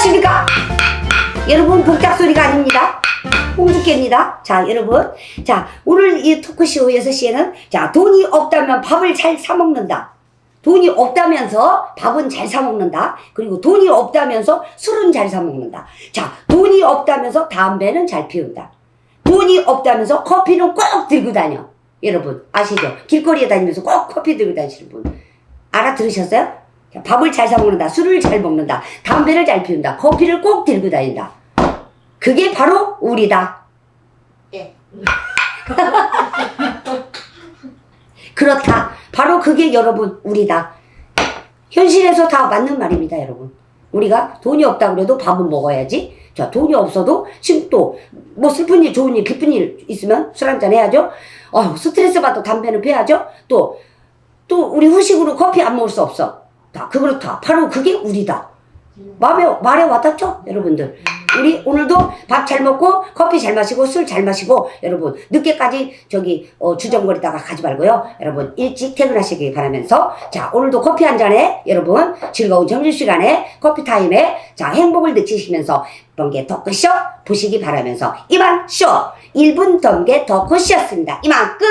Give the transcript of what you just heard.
안녕하십니까? 여러분 복작 소리가 아닙니다. 홍주깨입니다. 자 여러분 자 오늘 이 토크쇼 6시에는 자 돈이 없다면 밥을 잘 사먹는다. 돈이 없다면서 밥은 잘 사먹는다. 그리고 돈이 없다면서 술은 잘 사먹는다. 자 돈이 없다면서 담배는 잘 피운다. 돈이 없다면서 커피는 꼭 들고 다녀. 여러분 아시죠? 길거리에 다니면서 꼭 커피 들고 다니시는 분 알아들으셨어요? 자, 밥을 잘 사 먹는다. 술을 잘 먹는다. 담배를 잘 피운다. 커피를 꼭 들고 다닌다. 그게 바로 우리다. 예. 그렇다. 바로 그게 여러분 우리다. 현실에서 다 맞는 말입니다, 여러분. 우리가 돈이 없다 그래도 밥은 먹어야지. 자, 돈이 없어도 지금 또 뭐 슬픈 일, 좋은 일, 기쁜 일 있으면 술 한잔 해야죠. 어, 스트레스 받도 담배는 피야죠. 또, 또 우리 후식으로 커피 안 먹을 수 없어. 다 그렇다. 바로 그게 우리다. 마음에, 말에 와닿죠? 여러분들. 우리 오늘도 밥 잘 먹고 커피 잘 마시고 술 잘 마시고 여러분 늦게까지 저기 어, 주정거리다가 가지 말고요. 여러분 일찍 퇴근하시기 바라면서 자 오늘도 커피 한 잔에 여러분 즐거운 점심 시간에 커피 타임에 자 행복을 느끼시면서 번개 토크쇼 보시기 바라면서 이만 쇼 1분 번개 토크쇼였습니다. 이만 끝!